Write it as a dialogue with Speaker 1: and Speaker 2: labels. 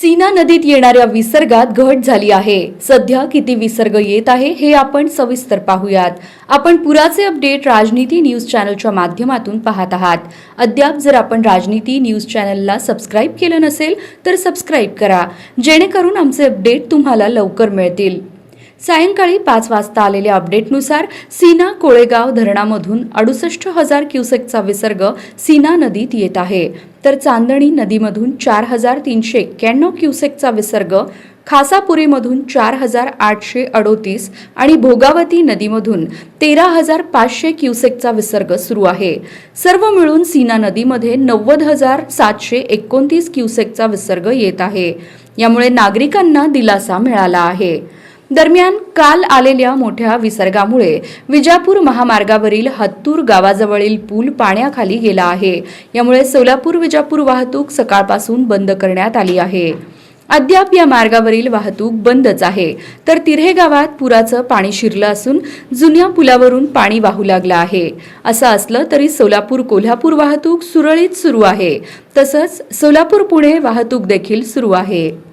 Speaker 1: सीना नदीत येणाऱ्या विसर्गात घट झाली आहे. सध्या किती विसर्ग येत आहे हे आपण सविस्तर पाहूयात. आपण पुराचे अपडेट राजनीती न्यूज चॅनलच्या माध्यमातून पाहत आहात. अद्याप जर आपण राजनीती न्यूज चॅनलला सबस्क्राईब केलं नसेल तर सबस्क्राईब करा. जेणेकरून आमचे अपडेट तुम्हाला लवकर मिळतील. सायंकाळी पाच वाजता आलेल्या अपडेटनुसार सीना कोळेगाव धरणामधून अडुसष्ट हजार क्युसेकचा विसर्ग सीना नदीत येत आहे. तर चांदणी नदीमधून चार हजार तीनशे एक्क्याण्णव क्युसेकचा विसर्ग खासापुरीमधून चार हजार आठशे अडोतीस आणि भोगावती नदीमधून तेरा हजार पाचशे क्युसेकचा विसर्ग सुरू आहे. सर्व मिळून सीना नदीमध्ये नव्वद हजार सातशे एकोणतीस क्युसेकचा विसर्ग येत आहे. यामुळे नागरिकांना दिलासा मिळाला आहे. दरम्यान काल आलेल्या मोठ्या विसर्गामुळे विजापूर महामार्गावरील हत्तूर गावाजवळील पूल पाण्याखाली गेला आहे. यामुळे सोलापूर विजापूर वाहतूक सकाळपासून बंद करण्यात आली आहे. अद्याप या मार्गावरील वाहतूक बंदच आहे. तर तिऱ्हे गावात पुराचं पाणी शिरलं असून जुन्या पुलावरून पाणी वाहू लागलं आहे. असं असलं तरी सोलापूर कोल्हापूर वाहतूक सुरळीत सुरू आहे. तसंच सोलापूर पुणे वाहतूक देखील सुरू आहे.